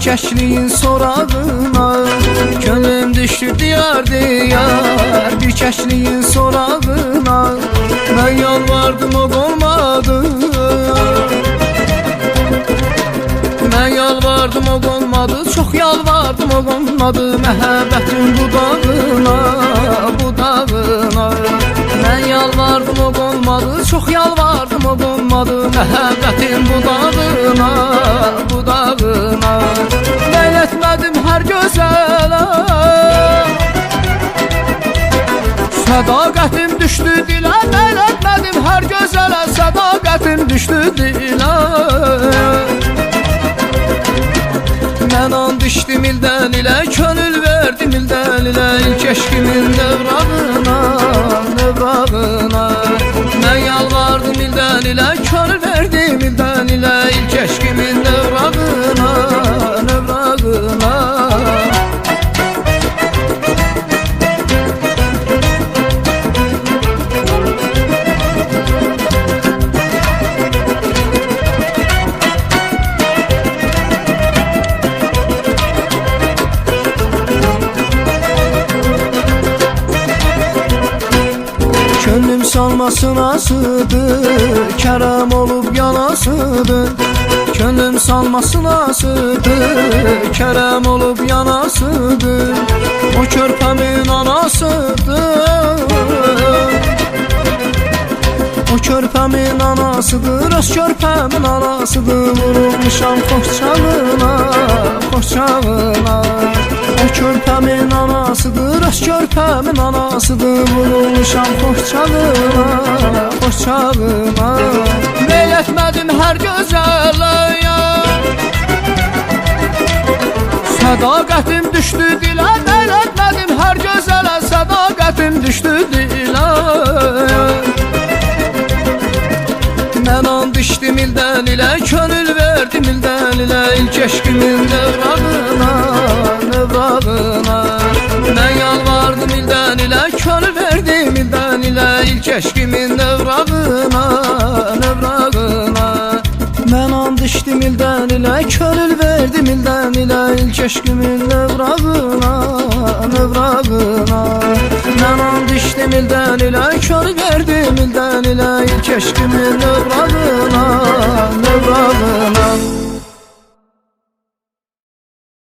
keşliğin sorağına Könlüm düştü diyar diyar. Bir keşliğin sorağına Ben yalvardım o olmadı Ben yalvardım o olmadı Çok yalvardım o olmadı Məhəbbətin budağına Budağına Ben yalvardım o olmadı Çok yalvardım o olmadı Məhəbbətin budağına Sədaqətim düşdü dilə Mən etmədim hər gözələ Sədaqətim düşdü dilə Mən and içdim ildən ilə Könül verdim ildən ilə İlk eşkimin nevrağına Nevrağına Mən yalvardım ildən ilə Könül verdim ildən ilə Könlüm salmasına sığdır Kerem olup yanasıdır. Könlüm salmasına sığdır Kerem olup yanasıdır. O körpemin anasıdır. O körpemin anasıdır, öz körpemin anasıdır. Vurulmuşam qoçağına, qoçağına O körpemin anasıdır, öz körpemin anasıdır. Vurulmuşam qoçağına, qoçağına Meyl etmədim hər gözəliyə Sədaqətim düşdü dilə Meyl etmədim hər gözələ Sədaqətim düşdü dilə Mən and içdim ildən ilə Könül verdim ildən ilə İlk eşkimin nevrağına Nevrağına Mən yalvardım ildən ilə Könül verdim ildən ilə İlk eşkimin nevrağına Nevrağına Mən and içdim ildən ilə Könül verdim ildən ilə İlk eşkimin nevrağına Nevrağına Mən and içdim ildən ilə Könül verdim ildən ilə İlk eşkimin nevrağına